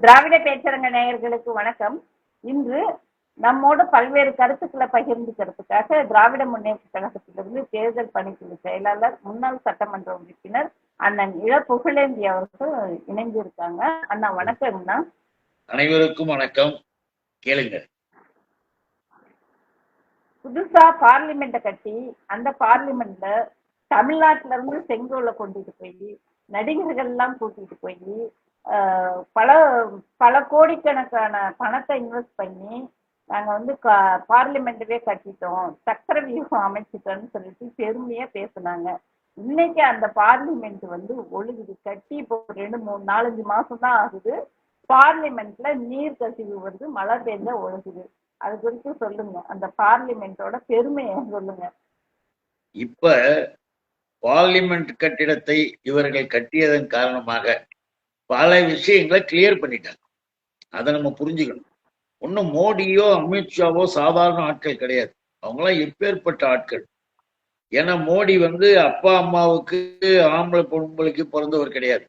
திராவிட பேச்சரங்க நேயர்களுக்கு வணக்கம். இன்று நம்மோடு பல்வேறு கருத்துக்களை பகிர்ந்துக்கிறதுக்காக திராவிட முன்னேற்ற கழகத்திலிருந்து தேர்தல் பணிக்குழு செயலாளர் முன்னாள் சட்டமன்ற உறுப்பினர் அண்ணன் இள புகழேந்தி அவர்கள் இணைஞ்சிருக்காங்க அண்ணா வணக்கம்ண்ணா அனைவருக்கும் வணக்கம். கேளுங்க புதுசா பார்லிமெண்ட்டை கட்டி அந்த பார்லிமெண்ட்ல தமிழ்நாட்டுல இருந்து செங்கோலை கொண்டுட்டு போய் நடிகர்கள் எல்லாம் கூட்டிட்டு போய் பல பல கோடிக்கணக்கான பணத்தை இன்வெஸ்ட் பண்ணி நாங்க வந்து பார்லிமெண்ட்டவே கட்டிட்டோம். சக்கர வியூகம் அமைச்சிட்டோம்னு சொல்லிட்டு பெருமையா பேசுனாங்க. இன்னைக்கு அந்த பார்லிமெண்ட் வந்து ஒழுகுது. கட்டி இப்போ ரெண்டு மூணு நாலஞ்சு மாசம் தான் ஆகுது. பார்லிமெண்ட்ல நீர் கசிவு வருது மழை பெஞ்சா ஒழுகுது. அது குறித்து சொல்லுங்க. அந்த பார்லிமெண்டோட பெருமையை சொல்லுங்க. இப்ப பார்லிமெண்ட் கட்டிடத்தை இவர்கள் கட்டியதன் காரணமாக பல விஷயங்களை கிளியர் பண்ணிட்டாங்க. அதை நம்ம புரிஞ்சுக்கணும். ஒன்றும் மோடியோ அமித்ஷாவோ சாதாரண ஆட்கள் கிடையாது. அவங்களாம் எப்பேற்பட்ட ஆட்கள். ஏன்னா மோடி வந்து அப்பா அம்மாவுக்கு ஆம்பளை பொம்பளைக்கு பிறந்தவர் கிடையாது.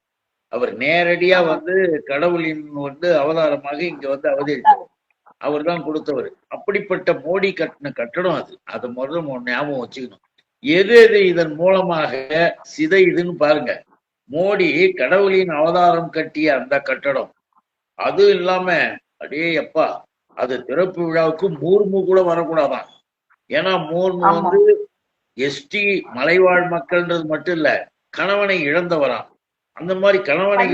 அவர் நேரடியா வந்து கடவுளின் வந்து அவதாரமாக இங்க வந்து அவதரித்தார் அவர் தான் கொடுத்தவர். அப்படிப்பட்ட மோடி கட்டின கட்டடம் அது. அதை முதல்ல நம்ம ஞாபகம் வச்சுக்கணும். எது எது இதன் மூலமாக சிதையுதுன்னு பாருங்க. மோடி கடவுளின் அவதாரம் கட்டிய அந்த கட்டடம். அதுவும் இல்லாம அடே அப்பா அது திறப்பு விழாவுக்கு மூர்மு கூட வரக்கூடாதான் ஏன்னா மூர்மு. வந்து எஸ்டி மலைவாழ் மக்கள்ன்றது மட்டும் இல்ல கணவனை இழந்தவராம் அந்த மாதிரி கணவனை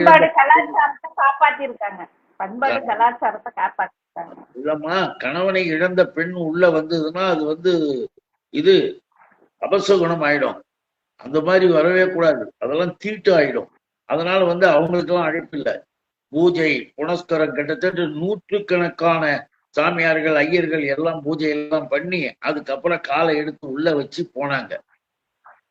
இல்லம்மா கணவனை இழந்த பெண் உள்ள வந்ததுன்னா அது வந்து இது அபசகுணம் ஆயிடும். அந்த மாதிரி வரவே கூடாது. அதெல்லாம் தீட்டு ஆயிடும். அதனால வந்து அவங்களுக்கெல்லாம் அழைப்பு இல்லை பூஜை புனஸ்கரம் கிட்டத்தட்ட நூற்றுக்கணக்கான சாமியார்கள் ஐயர்கள் எல்லாம் பூஜை எல்லாம் பண்ணி அதுக்கப்புறம் காலை எடுத்து உள்ள வச்சு போனாங்க.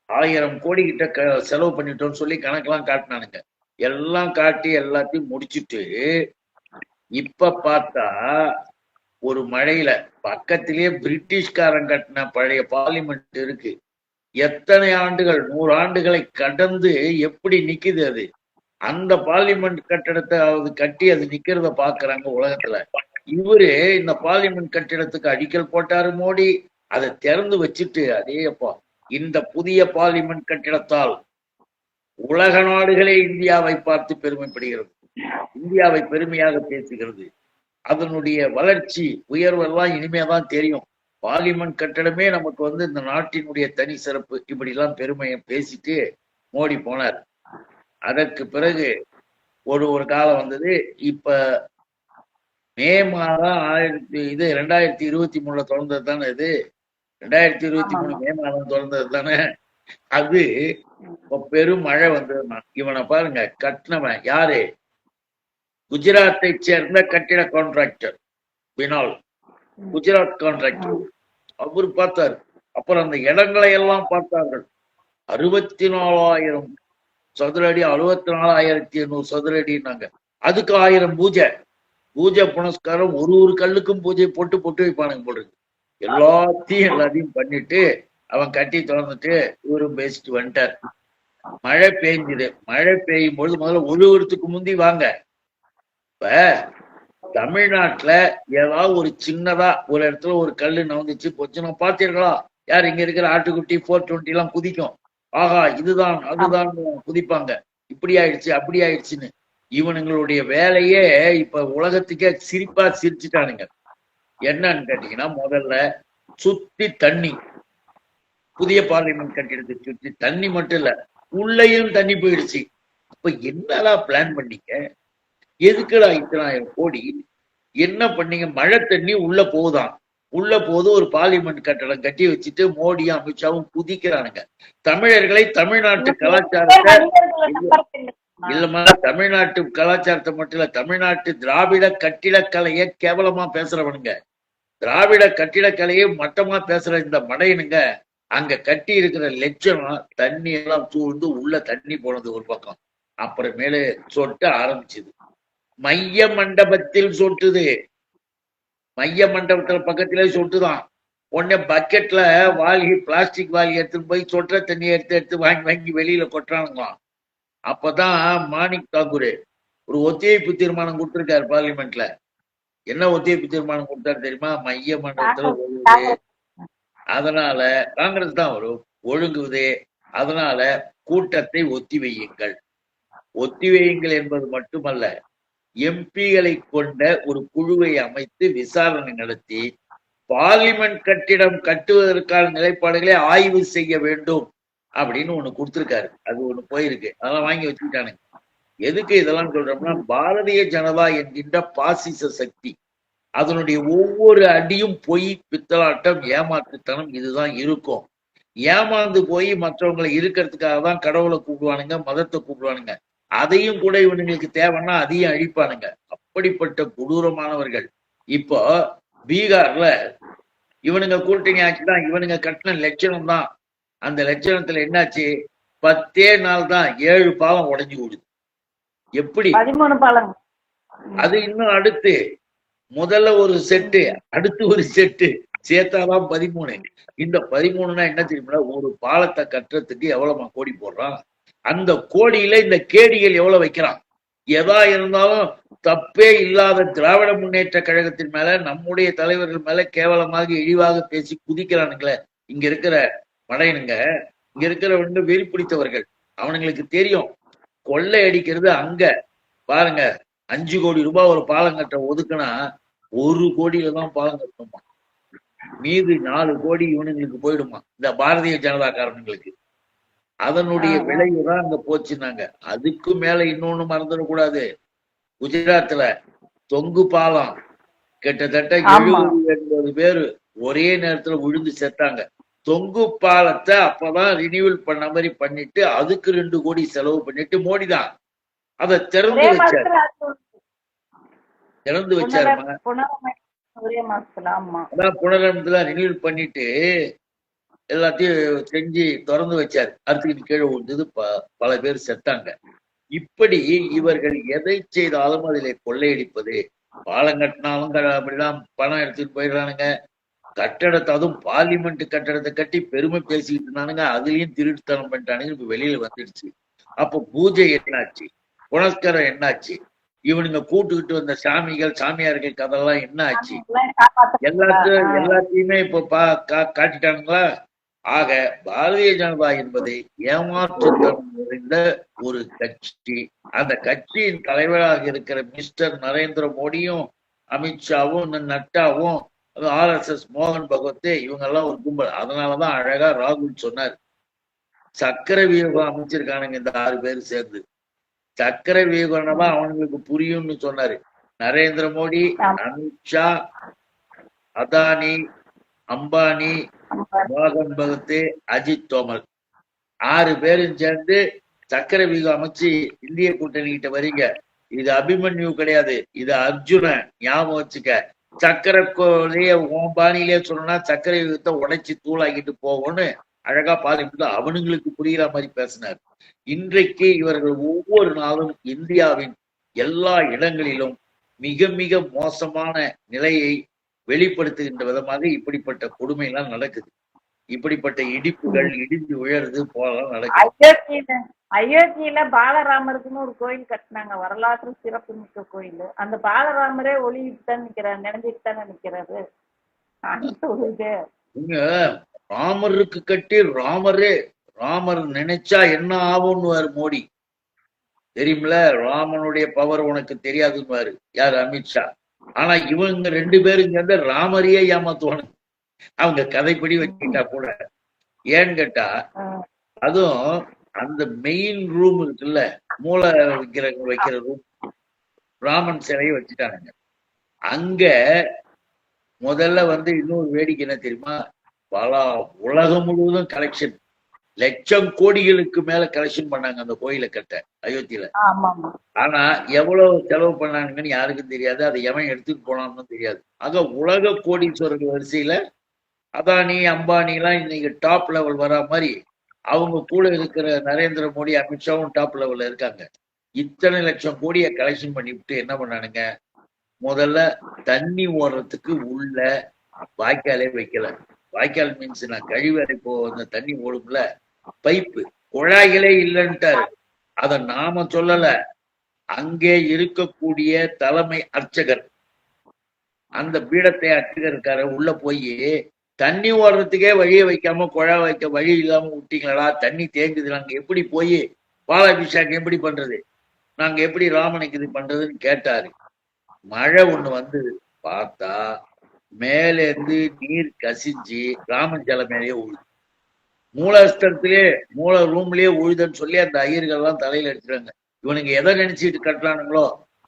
ஆயிரம் கோடி கிட்ட க செலவு பண்ணிட்டோம்னு சொல்லி கணக்கெல்லாம் காட்டினானுங்க. எல்லாம் காட்டி எல்லாத்தையும் முடிச்சிட்டு இப்ப பார்த்தா ஒரு மழையில பக்கத்திலேயே பிரிட்டிஷ்காரன் கட்டின பழைய பார்லிமெண்ட் இருக்கு. எத்தனை ஆண்டுகள் நூறு ஆண்டுகளை கடந்து எப்படி நிக்குது அது? அந்த பார்லிமெண்ட் கட்டிடத்தை அது கட்டி அது நிக்கிறத பாக்குறாங்க உலகத்துல. இவரு இந்த பார்லிமெண்ட் கட்டிடத்துக்கு அடிக்கல் போட்டாரு மோடி. அதை திறந்து வச்சுட்டு அதே அப்பா இந்த புதிய பார்லிமெண்ட் கட்டிடத்தால் உலக நாடுகளே இந்தியாவை பார்த்து பெருமைப்படுகிறது. இந்தியாவை பெருமையாக பேசுகிறது. அதனுடைய வளர்ச்சி உயர்வெல்லாம் இனிமேதான் தெரியும். பார்லிமெண்ட் கட்டடமே நமக்கு வந்து இந்த நாட்டினுடைய தனி சிறப்பு. இப்படி எல்லாம் பெருமையை பேசிட்டு மோடி போனார். அதற்கு பிறகு ஒரு ஒரு காலம் வந்தது. இப்ப மே மாதம் ஆயிரத்தி இது ரெண்டாயிரத்தி இருபத்தி மூணுல திறந்தது தானே இது? ரெண்டாயிரத்தி இருபத்தி மூணு மே மாதம் திறந்தது தானே? அது பெரும் மழை வந்ததுன்னா இவனை பாருங்க கட்டினவன் யாரு? குஜராத்தை சேர்ந்த கட்டிட கான்ட்ராக்டர் பினால். குஜராத் கான்ட்ராக்டர் அவர் பார்த்தார். அப்புறம் அந்த இடங்களை எல்லாம் பார்த்தார்கள். அறுபத்தி நாலாயிரம் சதுர அடி அறுபத்தி நாலாயிரத்தி எண்ணூறு சதுர அடினாங்க அதுக்கு ஆயிரம் பூஜை. பூஜை புனஸ்காரம் ஒரு ஒரு கல்லுக்கும் பூஜை போட்டு போட்டு வைப்பானுங்க போடுறது எல்லாத்தையும் எல்லாத்தையும் பண்ணிட்டு அவன் கட்டி திறந்துட்டு இவரும் பேசிட்டு வந்துட்டார். மழை பெய்ஞ்சுது. மழை பெய்யும் பொழுது முதல்ல ஒருத்துக்கு முந்தி வாங்க. இப்ப தமிழ்நாட்டுல ஏதாவது ஒரு சின்னதா ஒரு இடத்துல ஒரு கல்லு நவந்துச்சு போச்சுன்னா பாத்தீர்களா யார் இங்க இருக்கிற ஆட்டுக்குட்டி ஃபோர் டுவெண்ட்டி எல்லாம் குதிக்கும். ஆஹா இதுதான் அதுதான் குதிப்பாங்க. இப்படி ஆயிடுச்சு அப்படி ஆயிடுச்சுன்னு. இவனுங்களுடைய வேலையே இப்ப உலகத்துக்கே சிரிப்பா சிரிச்சுட்டானுங்க. என்னன்னு கேட்டீங்கன்னா முதல்ல சுத்தி தண்ணி. புதிய பார்லிமெண்ட் கட்டிடத்தை சுத்தி தண்ணி மட்டும் இல்ல உள்ளேயும் தண்ணி போயிடுச்சு. அப்ப என்னடா பிளான் பண்ணீங்க? எதுக்குடா இத்தனாயிரம் கோடி? என்ன பண்ணீங்க? மழை தண்ணி உள்ள போகுதாம் உள்ள போது ஒரு பார்லிமெண்ட் கட்டடம் கட்டி வச்சுட்டு மோடியும் அமித்ஷாவும் குதிக்கிறானுங்க. தமிழர்களை தமிழ்நாட்டு கலாச்சாரத்தை இல்லைம்மா. இல்லம்மா தமிழ்நாட்டு கலாச்சாரத்தை மட்டும் இல்ல தமிழ்நாட்டு திராவிட கட்டிடக்கலையை கேவலமா பேசுறவனுங்க. திராவிட கட்டிடக்கலையை மட்டமா பேசுற இந்த மடையனுங்க அங்க கட்டி இருக்கிற லட்சணம் தண்ணி எல்லாம் சூழ்ந்து உள்ள தண்ணி போனது ஒரு பக்கம். அப்புறமேலு சொட்ட ஆரம்பிச்சது. மைய மண்டபத்தில் சொட்டுது. மைய மண்டபத்துல பக்கத்திலே சொட்டுதான். உடனே பக்கெட்ல வாளி பிளாஸ்டிக் வாளி எடுத்துட்டு போய் சொட்டுற தண்ணி எடுத்து எடுத்து வாங்கி வாங்கி வெளியில கொட்டுறானுங்களாம். அப்பதான் மாணிக் தாக்கூர் ஒரு ஒத்திவைப்பு தீர்மானம் கொடுத்திருக்காரு பார்லிமெண்ட்ல என்ன ஒத்திவைப்பு தீர்மானம் கொடுத்தாரு தெரியுமா? மைய மண்டலத்துல ஒழுகுது. அதனால காங்கிரஸ் தான் வரும். ஒழுங்குது. அதனால கூட்டத்தை ஒத்தி வையுங்கள் ஒத்தி வையுங்கள் என்பது மட்டுமல்ல. எம்பிகளை கொண்ட ஒரு குழுவை அமைத்து விசாரணை நடத்தி பார்லிமெண்ட் கட்டிடம் கட்டுவதற்கான நிலைப்பாடுகளை ஆய்வு செய்ய வேண்டும் அப்படின்னு ஒண்ணு கொடுத்திருக்காரு. அது ஒண்ணு போயிருக்கு. அதெல்லாம் வாங்கி வச்சுக்கிட்டானுங்க. எதுக்கு இதெல்லாம் சொல்றோம்னா பாரதிய ஜனதா என்கின்ற பாசிச சக்தி அதனுடைய ஒவ்வொரு அடியும் பொய் பித்தலாட்டம் ஏமாற்றுத்தனம் இதுதான் இருக்கும். ஏமாந்து போய் மற்றவங்களை இருக்கிறதுக்காக தான் கடவுளை கூப்பிடுவானுங்க மதத்தை கூப்பிடுவானுங்க. அதையும் கூட இவனுங்களுக்கு தேவைன்னா அதையும் அழிப்பானுங்க. அப்படிப்பட்ட கொடூரமானவர்கள். இப்போ பீகார்ல இவனுங்க கூட்டணி ஆச்சுதான் இவனுங்க கட்டின லட்சணம் தான் அந்த லட்சணத்துல என்னாச்சு? பத்தே நாள் தான் ஏழு பாலம் உடைஞ்சு விடுது எப்படி? அது இன்னும் அடுத்து. முதல்ல ஒரு செட்டு அடுத்து ஒரு செட்டு. சேர்த்தாதான் பதிமூணு. இந்த பதிமூணுனா என்ன தெரியுமா? ஒரு பாலத்தை கட்டுறதுக்கு எவ்வளவுமா கோடி போடுறான்? அந்த கோடியில இந்த கேடிகள் எவ்வளவு வைக்கிறான்? எதா இருந்தாலும் தப்பே இல்லாத திராவிட முன்னேற்ற கழகத்தின் மேல நம்முடைய தலைவர்கள் மேல கேவலமாக இழிவாக பேசி குதிக்கிறானுங்களே. இங்க இருக்கிற படையனுங்க இங்க இருக்கிற வந்து வெறி பிடித்தவர்கள் அவனுங்களுக்கு தெரியும். கொள்ளை அடிக்கிறது அங்க. பாருங்க அஞ்சு கோடி ரூபாய் ஒரு பாலம் கட்ட ஒதுக்குனா ஒரு கோடியில தான் பாலம் கட்டணுமா? மீது நாலு கோடி இவனுங்களுக்கு போயிடுமா? இந்த பாரதிய ஜனதா காரணங்களுக்கு அதனுடைய. விளைவு தான் அங்க போச்சுன்னாங்க. அதுக்கு மேல இன்னொன்னு மறந்துடக்கூடாது. குஜராத்ல தொங்கு பாலம் கிட்டத்தட்ட. எழுபது எண்பது பேரு ஒரே நேரத்துல விழுந்து செத்தாங்க. தொங்கு பாலத்தை அப்பதான் ரினியூவல் பண்ண மாதிரி பண்ணிட்டு அதுக்கு ரெண்டு கோடி செலவு பண்ணிட்டு மோடி தான் அதை திறந்து வச்சாரு. திறந்து வச்சாருமா? புனர- புனரமை- ஒரே மாசத்துல ஆமா. அதான் புனரமைப்புல ரினியூவல் பண்ணிட்டு எல்லாத்தையும் செஞ்சு திறந்து வச்சாரு. அறுத்துக்கிட்டு கீழே விழுந்தது ப- பல பேர் செத்தாங்க. இப்படி இவர்கள் எதை செய்தாலும் அதிலே கொள்ளையடிப்பது பாலம் கட்டினாலும் அப்படிலாம் பணம் எடுத்துட்டு போயிடுறானுங்க. கட்டடத்தை அதுவும் பார்லிமெண்ட் கட்டடத்தை கட்டி பெருமை பேசிக்கிட்டு இருந்தானுங்க. அதுலயும் திருட்டுத்தனம் பண்ணிட்டானுங்க. இப்ப வெளியில வந்துடுச்சு. அப்போ பூஜை என்னாச்சு? புனஸ்கரம் என்னாச்சு? இவனுங்க கூட்டுக்கிட்டு வந்த சாமிகள் சாமியார்கள் கதெல்லாம் என்ன ஆச்சு எல்லாத்தையும். எல்லாத்தையுமே இப்ப பா- காட்டிட்டானுங்களா? ஆக பாரதிய ஜனதா என்பது ஏமாற்றுத்தனம் நிறைந்த ஒரு கட்சி அந்த கட்சியின் தலைவராக இருக்கிற மிஸ்டர் நரேந்திர மோடியும் அமித்ஷாவும் நட்டாவும் ஆர் எஸ் எஸ் மோகன் பகவத் இவங்க எல்லாம் ஒரு கும்பல் அதனாலதான் அழகா ராகுல் சொன்னார் சக்கர வியூகம் அமைச்சிருக்கானுங்க இந்த ஆறு பேர் சேர்ந்து சக்கர வியூகம்னா அவனுங்களுக்கு புரியும்னு சொன்னாரு நரேந்திர மோடி. அமித்ஷா அதானி அம்பானி. மோகன் பகத்து அஜித் தோமல். ஆறு பேரும் சேர்ந்து சக்கர வியூகம் அமைச்சு இந்திய கூட்டணி கிட்ட வரீங்க இது அபிமன்யு கிடையாது. இது அர்ஜுன ஞாபகம் வச்சுக்க. சக்கர கோலைய உன் பாணியிலே சொன்னா சக்கர யுகத்தை உடைச்சு தூளாக்கிட்டு போகும்னு அழகா பாதிப்பு அவனுங்களுக்கு புரியுற மாதிரி பேசினார். இன்றைக்கு இவர்கள் ஒவ்வொரு நாளும் இந்தியாவின் எல்லா இடங்களிலும் மிக மிக மோசமான நிலையை வெளிப்படுத்துகின்ற விதமாக இப்படிப்பட்ட கொடுமை எல்லாம் நடக்குது. இப்படிப்பட்ட இடிப்புகள் இடிஞ்சு விழறது போலாம் நடக்குது. அயோத்தியில பாலராமருக்குன்னு ஒரு கோயில் கட்டினாங்க. வரலாற்று சிறப்பு மிக்க கோயில். அந்த பாலராமரே ஒளியிட்டு தான் நிக்கிறாரு? நினைஞ்சிட்டு தானே நிக்கிறாரு ராமருக்கு கட்டி ராமரே ராமர் நினைச்சா என்ன ஆகும்னுவாரு மோடி. தெரியுமில ராமனுடைய பவர் உனக்கு தெரியாதுன்னுவாரு. யார்? அமித்ஷா. ஆனா இவங்க ரெண்டு பேரும் சேர்ந்து ராமரையே ஏமாத்துவானுங்க அவங்க கதைப்படி வச்சுக்கிட்டா கூட. ஏன்னு கேட்டா அதுவும் அந்த மெயின் ரூம் இருக்குல்ல மூளை வைக்கிற வைக்கிற ரூம் ராமன் சிலையை வச்சுட்டானுங்க. அங்க முதல்ல வந்து இன்னொரு வேடிக்கை என்ன தெரியுமா? பல உலகம் முழுவதும் கலெக்ஷன் லட்சம் கோடிகளுக்கு மேல கலெக்ஷன் பண்ணாங்க அந்த கோயிலை கட்ட அயோத்தியில. ஆனா எவ்வளவு செலவு பண்ணாங்கன்னு யாருக்கும் தெரியாது. அதை எவன் எடுத்துட்டு போனான்னு தெரியாது. ஆக உலக கோடீஸ்வரர்கள் வரிசையில அதானி அம்பானி எல்லாம் இன்னைக்கு டாப் லெவல் வரா மாதிரி அவங்க கூட இருக்கிற நரேந்திர மோடி அமித்ஷாவும் டாப் லெவல்ல இருக்காங்க. இத்தனை லட்சம் கோடியை கலெக்ஷன் பண்ணிவிட்டு என்ன பண்ணானுங்க? முதல்ல தண்ணி ஓடுறதுக்கு உள்ள வாய்க்காலே வைக்கல. வாய்க்கால் மீன்ஸ் நான் கழிவறை இப்போ அந்த தண்ணி ஓடும்ல. பைப்பு. குழாய்களே இல்லைன்ட்டாரு. அத நாம சொல்லல. அங்கே இருக்கக்கூடிய தலைமை அர்ச்சகர். அந்த பீடத்தை அர்ச்சகர் இருக்காரு உள்ள போய் தண்ணி ஓடுறதுக்கே வழியை வைக்காம குழா வைக்க வழி இல்லாம விட்டீங்களா தண்ணி தேங்குது. நாங்க எப்படி போய் பாலாபிஷேகம் எப்படி பண்றது? நாங்க எப்படி ராமனுக்கு இது பண்றதுன்னு கேட்டாரு. மழை ஒண்ணு வந்து பார்த்தா மேல இருந்து நீர் கசிஞ்சு ராமன் ஜல மேலேயே உழுது. மூலஸ்தரத்திலே மூல ரூம்லயே உழுதுன்னு சொல்லி அந்த ஐயர்கள் எல்லாம் தலையில எடுத்துறாங்க இவனுங்க எதை நினைச்சுட்டு கட்டலானுங்களோ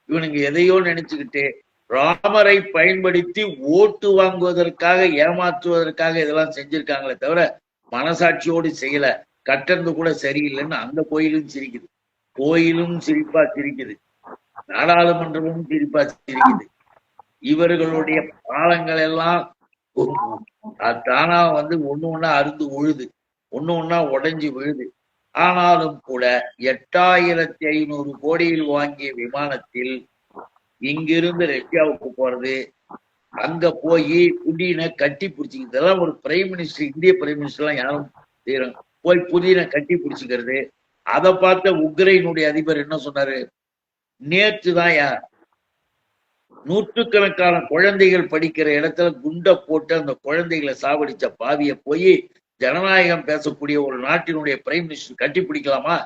இவனுங்க எதையோ நினைச்சுக்கிட்டு ராமரை பயன்படுத்தி ஓட்டு வாங்குவதற்காக ஏமாற்றுவதற்காக இதெல்லாம் செஞ்சிருக்காங்களே தவிர மனசாட்சியோடு செய்யல. கட்டுறது கூட சரியில்லைன்னு அந்த கோயிலும் சிரிக்குது. கோயிலும் சிரிப்பா சிரிக்குது. நாடாளுமன்றமும் சிரிப்பா சிரிக்குது. இவர்களுடைய பாலங்கள் எல்லாம் தானா வந்து ஒண்ணு ஒண்ணா அருந்து உழுது. ஒண்ணு ஒண்ணா உடைஞ்சு விழுது ஆனாலும் கூட எட்டாயிரத்தி ஐநூறு கோடியில் வாங்கிய விமானத்தில் இங்கிருந்து ரஷ்யாவுக்கு போறது அங்க போய் புதினை கட்டி பிடிச்சிக்கிறது இதெல்லாம் ஒரு பிரைம் மினிஸ்டர் இந்திய பிரைம் மினிஸ்டர் எல்லாம் யாரும் செய்யறாங்க போய் புதினை கட்டி பிடிச்சிக்கிறது. அதை பார்த்த உக்ரைனுடைய அதிபர் என்ன சொன்னாரு? நேற்று தான் யார் நூற்றுக்கணக்கான குழந்தைகள் படிக்கிற இடத்துல குண்டை போட்டு அந்த குழந்தைகளை சாவடிச்ச பாவிய போய் ஜனநாயகம் பேசக்கூடிய ஒரு நாட்டினுடைய பிரைம் மினிஸ்டர் கட்டி பிடிக்கலாமா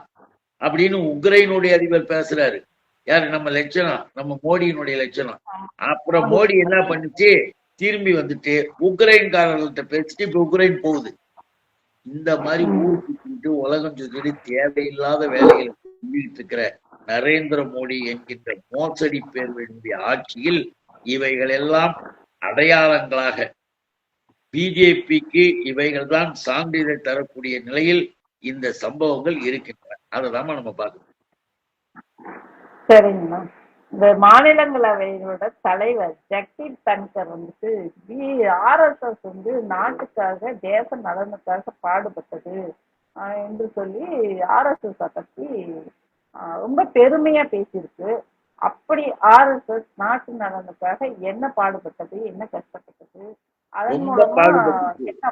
அப்படின்னு உக்ரைனுடைய அதிபர் பேசுறாரு. யாரு? நம்ம லட்சணம் நம்ம மோடியினுடைய லட்சணம் அப்புறம் மோடி என்ன பண்ணுச்சு? திரும்பி வந்துட்டு உக்ரைன்காரர்கள்ட்ட பேசிட்டு இப்ப உக்ரைன் போகுது. இந்த மாதிரி ஊர் சுத்திட்டு உலகம் சுத்திட்டு தேவையில்லாத வேலைகளை செஞ்சுட்டு இருக்கிற நரேந்திர மோடி என்கின்ற மோசடி பேர்வழியுடைய ஆட்சியில் இவைகள் எல்லாம் அடையாளங்களாக பிஜேபிக்கு இவைகள் தான் சான்றிதழ் தரக்கூடிய நிலையில் இந்த சம்பவங்கள் இருக்கின்றன. அதை நம்ம பார்க்கணும். சரிங்கண்ணா இந்த மாநிலங்களவையோட தலைவர் ஜக்தீப் தன்கர் வந்துட்டு பி. ஆர்எஸ்எஸ் வந்து நாட்டுக்காக தேச நலனுக்காக பாடுபட்டது. என்று சொல்லி ஆர்எஸ்எஸ் பத்தி ரொம்ப பெருமையா பேசியிருக்கு. அப்படி ஆர்எஸ்எஸ் நாட்டு நலனுக்காக என்ன பாடுபட்டது என்ன கஷ்டப்பட்டது அதன் மூலமா. என்ன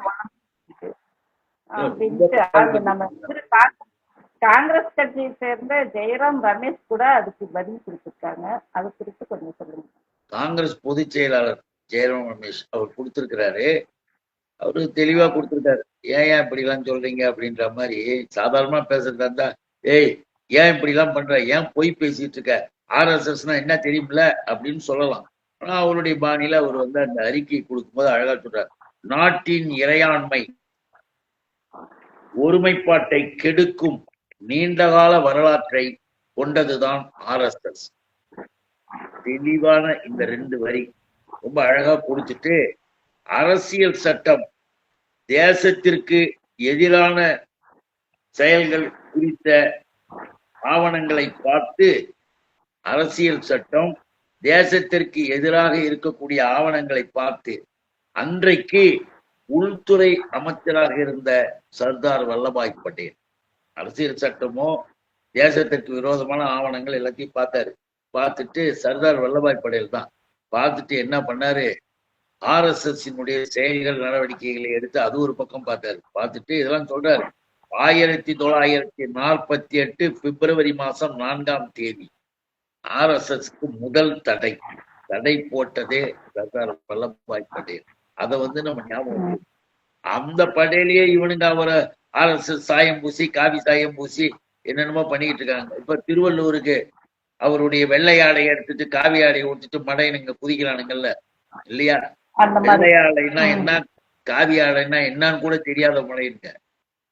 காங்கிரஸ் கட்சியை சேர்ந்த ஜெயராம் ரமேஷ் கூட அதுக்கு பதில் கொடுத்திருக்காங்க. அது குறித்து கொஞ்சம் சொல்லுங்க. காங்கிரஸ் பொதுச் செயலாளர் ஜெயராம் ரமேஷ் அவர் கொடுத்திருக்கிறாரு. அவரு தெளிவா கொடுத்திருக்காரு. ஏன் ஏன் இப்படி எல்லாம் சொல்றீங்க? அப்படின்ற மாதிரி சாதாரணமா பேசுறதா இருந்தா ஏய் ஏன் இப்படி எல்லாம் பண்ற? ஏன் பொய் பேசிட்டு இருக்க? ஆர்எஸ்எஸ்னா என்ன தெரியுமில்ல அப்படின்னு சொல்லலாம். ஆனா அவருடைய பாணியில அவர் வந்து அந்த அறிக்கை கொடுக்கும்போது அழகா சொல்றார். நாட்டின் இறையாண்மை ஒருமைப்பாட்டை கெடுக்கும் நீண்டகால வரலாற்றை கொண்டதுதான் ஆர்எஸ்எஸ் தெளிவான இந்த ரெண்டு வரி ரொம்ப அழகா புடிச்சிட்டு அரசியல் சட்டம் தேசத்திற்கு எதிரான செயல்கள் குறித்த ஆவணங்களை பார்த்து அரசியல் சட்டம் தேசத்திற்கு எதிராக இருக்கக்கூடிய ஆவணங்களை பார்த்து அன்றைக்கு உள்துறை அமைச்சராக இருந்த சர்தார் வல்லபாய் பட்டேல் அரசியல் சட்டமோ தேசத்திற்கு விரோதமான ஆவணங்கள் எல்லாத்தையும் பார்த்தாரு. பார்த்துட்டு சர்தார் வல்லபாய் பட்டேல் தான். பார்த்துட்டு என்ன பண்ணாரு? ஆர்எஸ்எஸ் செயல்கள் நடவடிக்கைகளை எடுத்து அது ஒரு பக்கம் பார்த்தாரு. பார்த்துட்டு இதெல்லாம் சொல்றாரு. ஆயிரத்தி தொள்ளாயிரத்தி நாற்பத்தி எட்டு பிப்ரவரி மாசம் நான்காம் தேதி ஆர்எஸ்எஸ்க்கு முதல் தடை. தடை போட்டதே சர்தார் வல்லபாய் பட்டேல் அதை வந்து நம்ம ஞாபகம். அந்த படேலையே இவனுங்க அவரை ஆர்எஸ்எஸ் சாயம் பூசி காவி சாயம் பூசி என்னென்னமோ பண்ணிட்டு இருக்காங்க. இப்ப திருவள்ளூருக்கு அவருடைய வெள்ளை ஆடை எடுத்துட்டு காவி ஆடையை விட்டுட்டு மடையனுங்க குதிக்கிறானுங்கல்ல இல்லையா? வெள்ளை ஆடைன்னா. என்ன? காவி ஆடைன்னா என்னன்னு கூட தெரியாத மடையனுங்க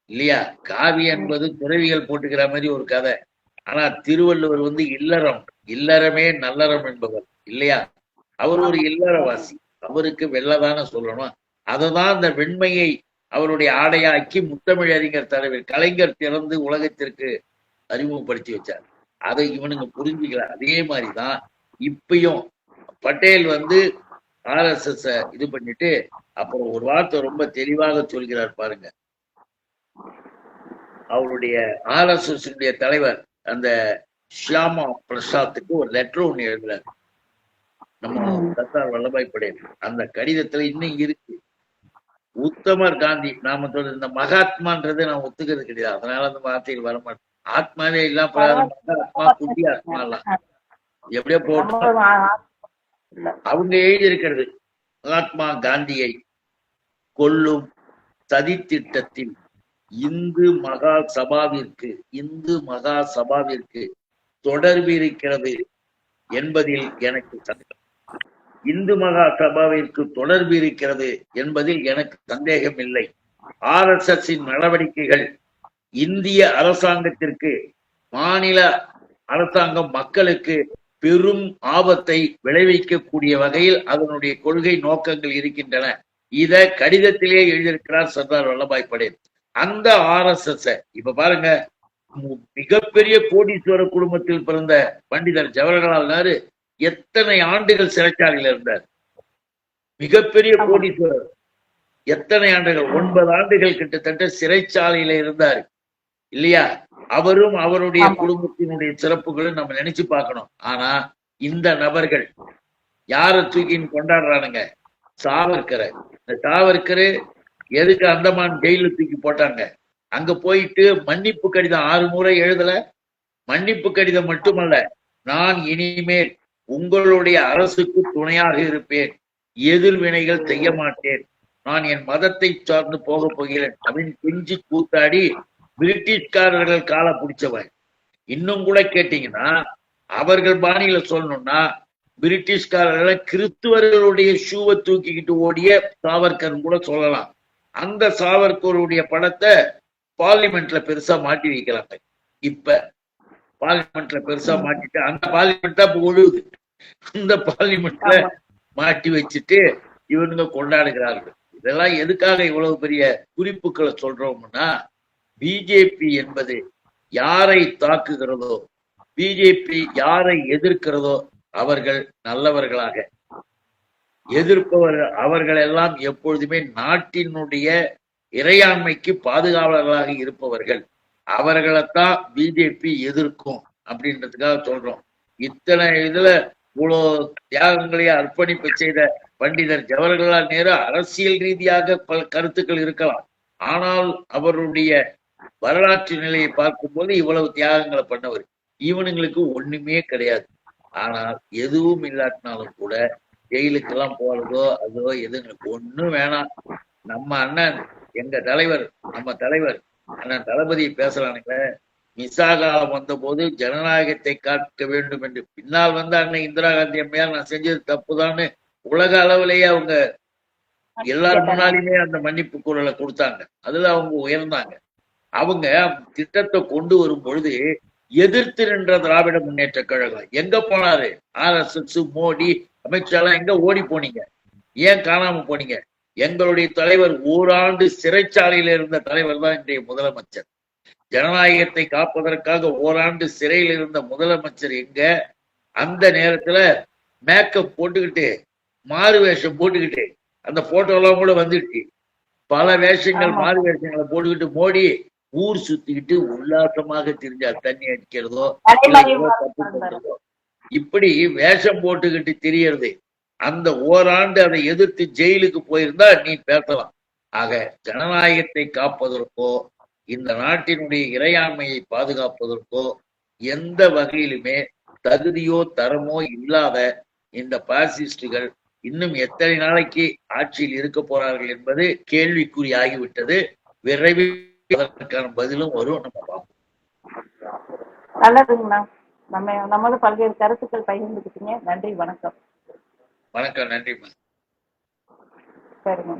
இல்லையா? காவி என்பது துறவிகள் போட்டுக்கிற மாதிரி ஒரு கதை. ஆனா திருவள்ளுவர் வந்து இல்லறம் இல்லறமே நல்லறம் என்பவர் இல்லையா? அவர் ஒரு இல்லறவாசி. அவருக்கு வெள்ளதான சொல்லணும். அததான் அந்த வெண்மையை அவருடைய ஆடையாக்கி முத்தமிழ் அறிஞர் தலைவர் கலைஞர் திறந்து உலகத்திற்கு அறிமுகப்படுத்தி வச்சார். அதை இவனுங்க புரிஞ்சுக்கல. அதே மாதிரிதான் இப்பயும் பட்டேல் வந்து ஆர்எஸ்எஸ் இது பண்ணிட்டு அப்புறம் ஒரு வார்த்தை ரொம்ப தெளிவாக சொல்கிறார் பாருங்க. அவருடைய ஆர்எஸ்எஸ் தலைவர் அந்த ஷியாமா பிரசாத்துக்கு ஒரு லெட்டர் ஒண்ணு எழுதுறாரு. நம்ம. சர்தார் வல்லபாய் படேல். அந்த கடிதத்துல இன்னும் இருக்கு. உத்தமர் காந்தி நாம சொல்ற இந்த மகாத்மான்றது நான் ஒத்துக்கிறது கிடையாது. அதனால அந்த வார்த்தைகள் வரமாட்டேன் ஆத்மாவே இல்லாம ஆத்மா குட்டி ஆத்மா எல்லாம் எப்படியோ போட்டு. அவங்க எழுதியிருக்கிறது மகாத்மா காந்தியை கொல்லும் சதித்திட்டத்தில் இந்து மகா சபாவிற்கு இந்து மகா சபாவிற்கு தொடர்பு இருக்கிறது என்பதில் எனக்கு சந்தேகம். இந்து மகா சபாவிற்கு தொடர்பு இருக்கிறது என்பதில் எனக்கு சந்தேகம் இல்லை. ஆர் எஸ் எஸ் நடவடிக்கைகள் இந்திய அரசாங்கத்திற்கு மாநில அரசாங்கம் மக்களுக்கு பெரும் ஆபத்தை விளைவிக்கக்கூடிய வகையில் அதனுடைய கொள்கை நோக்கங்கள் இருக்கின்றன. இத கடிதத்திலே எழுதியிருக்கிறார் சர்தார் வல்லபாய் படேல். அந்த ஆர் எஸ் எஸ் இப்ப பாருங்க மிகப்பெரிய கோடீஸ்வர குடும்பத்தில் பிறந்த பண்டிதர் ஜவஹர்லால் நேரு எத்தனை ஆண்டுகள் சிறைச்சாலையில் இருந்தார்? மிகப்பெரிய. கோடீஸ்வரர் எத்தனை ஆண்டுகள்? ஒன்பது ஆண்டுகள் கிட்டத்தட்ட சிறைச்சாலையில இருந்தார். இல்லையா? அவரும் அவருடைய. குடும்பத்தினுடைய சிறப்புகளும் நம்ம நினைச்சு பார்க்கணும். ஆனா இந்த நபர்கள் யார தூக்கின்னு கொண்டாடுறானுங்க? சாவர்கரை இந்த சாவர்கரு எதுக்கு அந்தமான் ஜெயில தூக்கி போட்டாங்க? அங்க போயிட்டு மன்னிப்பு கடிதம் ஆறு முறை எழுதல. மன்னிப்பு கடிதம் மட்டுமல்ல நான் இனிமேல் உங்களுடைய அரசுக்கு துணையாக இருப்பேன். எதிர்வினைகள் செய்ய மாட்டேன். நான் என் மதத்தை சார்ந்து போக போகிறேன். அப்படின்னு கெஞ்சி கூத்தாடி பிரிட்டிஷ்காரர்கள் கால பிடிச்சவன். இன்னும் கூட கேட்டீங்கன்னா அவர்கள் பாணியில சொல்லணும்னா பிரிட்டிஷ்காரர்களை கிறிஸ்துவர்களுடைய ஷூவை தூக்கிக்கிட்டு ஓடிய சாவர்கர் கூட சொல்லலாம். அந்த சாவர்கருடைய படத்தை பார்லிமெண்ட்ல பெருசா மாட்டி வைக்கிறாங்க இப்ப பார்லிமெண்ட்ல பெருசா மாட்டிட்டு அந்த பார்லிமெண்ட் தான் இப்ப ஒழுகுது. அந்த பார்லிமெண்ட்ல. மாட்டி வச்சுட்டு இவனுங்க கொண்டாடுகிறார்கள். இதெல்லாம் எதுக்காக இவ்வளவு பெரிய குறிப்புகளை சொல்றோம்னா பிஜேபி என்பது யாரை தாக்குகிறதோ பிஜேபி யாரை எதிர்க்கிறதோ அவர்கள் நல்லவர்களாக எதிர்ப்பவர் அவர்கள் எல்லாம் எப்பொழுதுமே நாட்டினுடைய இறையாண்மைக்கு பாதுகாவலர்களாக இருப்பவர்கள். அவர்களைத்தான் பிஜேபி எதிர்க்கும் அப்படின்றதுக்காக சொல்றோம். இத்தனை இதுல இவ்வளோ தியாகங்களையும் அர்ப்பணிப்பு செய்த பண்டிதர் ஜவஹர்லால் நேரு அரசியல் ரீதியாக பல கருத்துக்கள் இருக்கலாம். ஆனால் அவருடைய வரலாற்று நிலையை பார்க்கும்போது இவ்வளவு தியாகங்களை பண்ணவர். இவனுங்களுக்கு ஒண்ணுமே கிடையாது. ஆனால் எதுவும் இல்லாட்டினாலும் கூட ஜெயிலுக்கு எல்லாம் போறதோ அதோ எதுங்களுக்கு ஒண்ணும் வேணாம். நம்ம அண்ணன் எங்க தலைவர் நம்ம தலைவர் அண்ணன் தளபதி பேசுறானுங்க மிசாகாலம் வந்த போது ஜனநாயகத்தை காக்க வேண்டும் என்று. பின்னால் வந்த அண்ணன் இந்திரா காந்தி அம்மையார் நான் செஞ்சது தப்புதான்னு உலக அளவிலேயே அவங்க எல்லார் முன்னாடியுமே அந்த மன்னிப்பு குரலை கொடுத்தாங்க. அதுல அவங்க உயர்ந்தாங்க. அவங்க திட்டத்தை கொண்டு வரும் பொழுது எதிர்த்து நின்ற திராவிட முன்னேற்ற கழகம். எங்க போனாரு? R S S Modi Amit Shah எல்லாம் எங்க ஓடி போனீங்க? ஏன் காணாம போனீங்க? எங்களுடைய தலைவர் ஓராண்டு சிறைச்சாலையில இருந்த தலைவர் தான் இன்றைய முதலமைச்சர். ஜனநாயகத்தை காப்பதற்காக ஓராண்டு சிறையில் இருந்த முதலமைச்சர் எங்க? அந்த நேரத்துல மேக்கப் போட்டுக்கிட்டு மாறு வேஷம் போட்டுக்கிட்டு அந்த போட்டோ எல்லாம் கூட வந்துடுச்சு பல வேஷங்கள். மாறு வேஷங்களை போட்டுக்கிட்டு மோடி ஊர் சுத்திக்கிட்டு உல்லாசமாக திரிஞ்சார். தண்ணி அடிக்கிறதோ இப்படி வேஷம் போட்டுக்கிட்டு தெரியறது. அந்த ஓராண்டு அதை எதிர்த்து ஜெயிலுக்கு போயிருந்தா நீ பேசலாம். ஆக ஜனநாயகத்தை காப்பதற்கோ இந்த நாட்டினுடைய இறையாண்மையை பாதுகாப்பதற்கோ எந்த வகையிலுமே தகுதியோ தரமோ இல்லாத இந்த பாசிஸ்டுகள் இன்னும் எத்தனை நாளைக்கு ஆட்சியில் இருக்க போறார்கள் என்பது கேள்விக்குறி ஆகிவிட்டது. விரைவில் அதற்கான பதிலும் வரும். நம்ம பார்ப்போம். நல்லதுங்கண்ணா. நம்ம நம்மளோட பல்வேறு கருத்துக்கள் பகிர்ந்துக்கிட்டீங்க. நன்றி வணக்கம். வணக்கம் நன்றிம்மா சரிங்க.